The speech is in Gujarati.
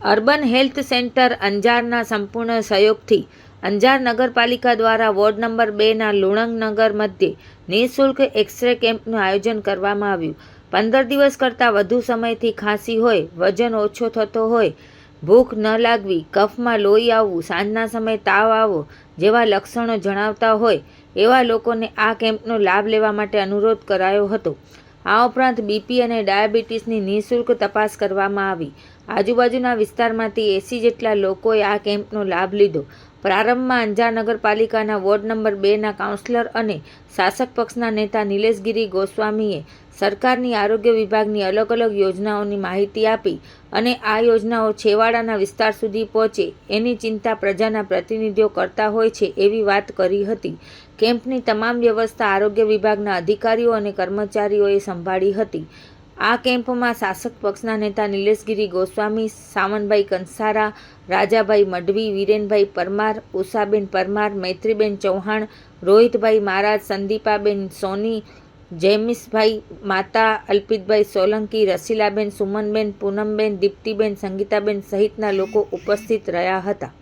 અર્બન હેલ્થ સેન્ટર અંજારના સંપૂર્ણ સહયોગથી અંજાર નગરપાલિકા દ્વારા વોર્ડ નંબર બેના લુણંગ નગર મધ્યે નિઃશુલ્ક એક્સરે કેમ્પનું આયોજન કરવામાં આવ્યું. પંદર દિવસ કરતાં વધુ સમયથી ખાંસી હોય, વજન ઓછો થતો હોય, ભૂખ ન લાગવી, કફમાં લોહી આવવું, સાંજના સમયે તાવ આવવો જેવા લક્ષણો જણાવતા હોય એવા લોકોને આ કેમ્પનો લાભ લેવા માટે અનુરોધ કરાયો હતો. આ ઉપરાંત બીપી અને ડાયાબિટીસની નિઃશુલ્ક તપાસ કરવામાં આવી. આજુબાજુના વિસ્તારમાંથી એંસી જેટલા લોકોએ આ કેમ્પનો લાભ લીધો. પ્રારંભમાં અંજાર નગરપાલિકાના વોર્ડ નંબર બેના કાઉન્સિલર અને શાસક પક્ષના નેતા નિલેશગીરી ગોસ્વામીએ સરકારની આરોગ્ય વિભાગની અલગ અલગ યોજનાઓની માહિતી આપી અને આ યોજનાઓ છેવાડાના વિસ્તાર સુધી પહોંચે એની ચિંતા પ્રજાના પ્રતિનિધિઓ કરતા હોય છે એવી વાત કરી હતી. કેમ્પની તમામ વ્યવસ્થા આરોગ્ય વિભાગના અધિકારીઓ અને કર્મચારીઓએ સંભાળી હતી. આ કેમ્પમાં શાસક પક્ષના નેતા નિલેશગીરી ગોસ્વામી, સાવનભાઈ કંસારા, રાજાભાઈ મઢવી, વિરેનભાઈ પરમાર, ઉષાબેન પરમાર, મૈત્રીબેન ચૌહાણ, રોહિતભાઈ મહારાજ, સંદીપાબેન સોની જૈમિશભાઈ માતા, અલ્પિતભાઈ સોલંકી, રસીલાબેન સુમનબેન, પૂનમબેન, દીપ્તિબેન સંગીતાબેન સહિતના લોકો ઉપસ્થિત રહ્યા હતા.